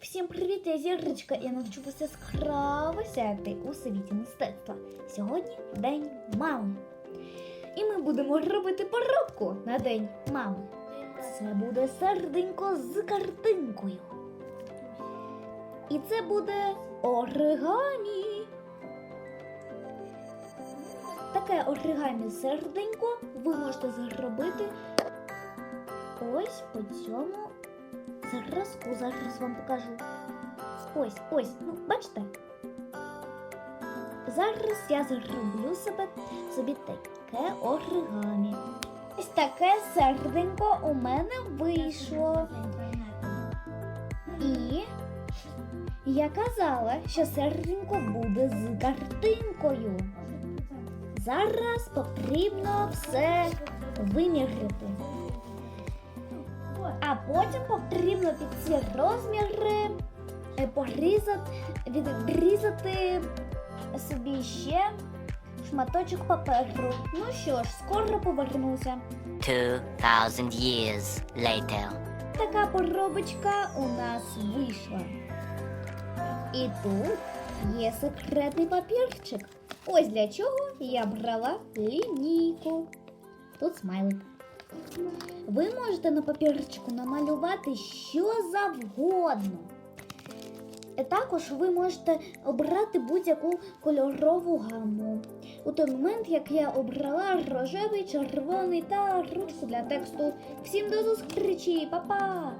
Всім привіт, я Зірочка. Я навчу вас яскраво сяти у світі мистецтва. Сьогодні день мами. І ми будемо робити поробку на день мами. Це буде серденько з картинкою. І це буде оригамі. Таке оригамі серденько ви можете зробити ось по цьому зразку. Зараз вам покажу. Ось, ось, ну бачите? Зараз я зроблю себе собі таке оригамі. Ось таке серденько у мене вийшло. І я казала, що серденько буде з картинкою. Зараз потрібно все виміряти. Потім потрібно під ці розміри е, порізати, відрізати собі ще шматочок паперу. Ну що ж, скоро повернуся. 2,000 years later. Така поробочка у нас вийшла. І тут є секретний папірчик. Ось для чого я брала лінійку. Тут смайлик. Ви можете на папірчику намалювати що завгодно. Е, Також ви можете обрати будь-яку кольорову гаму. У той момент, як я обрала рожевий, червоний та ручку для тексту. Всім до зустрічі, па-па!